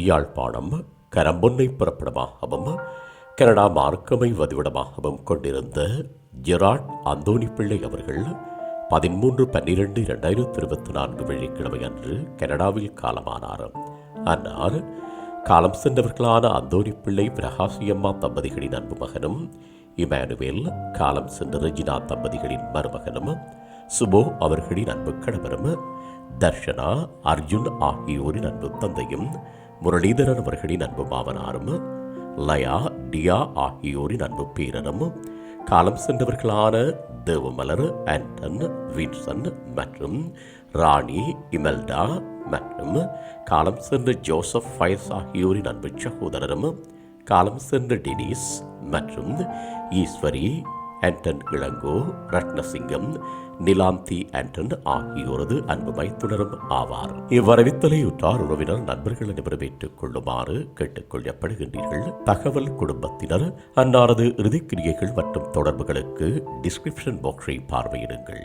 Yazhpanam கரம்பொன்னை புறப்படமாகவும் Canada மார்க்கமை வதிவிடமாகவும் கொண்டிருந்த Gerard Anthony பிள்ளை அவர்கள் பதிமூன்று பன்னிரெண்டு இரண்டாயிரத்தி இருபத்தி நான்கு வெள்ளிக்கிழமை அன்று கனடாவில் காலமானார் அன்னார் காலம் சென்றவர்களான அந்தோனி பிள்ளை பிரகாசியம்மா தம்பதிகளின் அன்பு மகனும் இமானுவேல் காலம் சென்ற ரெஜினா தம்பதிகளின் மருமகனும் சுபோ அவர்களின் அன்பு கணவரும் தர்ஷனா அர்ஜுன் ஆகியோரின் அன்பு தந்தையும் முரளிதரன் அவர்களின் அன்பு மாமனாரும் லயா டியா ஆகியோரின் அன்பு பேரனும் காலம் சென்றவர்களான தேவமலர் ஆண்டன் வின்சன் மற்றும் ராணி இமெல்டா மற்றும் காலம் சென்ற ஜோசப் ஃபயர்ஸ் ஆகியோரின் அன்பு சகோதரரும் காலம் சென்ற டெனிஸ் மற்றும் ஈஸ்வரி ஆண்டன் இளங்கோ ரத்னசிங்கம் நிலாந்தி ஆண்டன் ஆகியோரது அன்பு மைத்துனரும் ஆவார். இவ்வரவித்தலை உற்றார் உறவினர் நண்பர்கள் அனைவரும் ஏற்றுக் கொள்ளுமாறு கேட்டுக்கொள்ளப்படுகின்றீர்கள். தகவல் குடும்பத்தினர் அன்னாரது இறுதிக்கிரியைகள் மற்றும் தொடர்புகளுக்கு டிஸ்கிரிப்ஷன் பாக்ஸை பார்வையிடுங்கள்.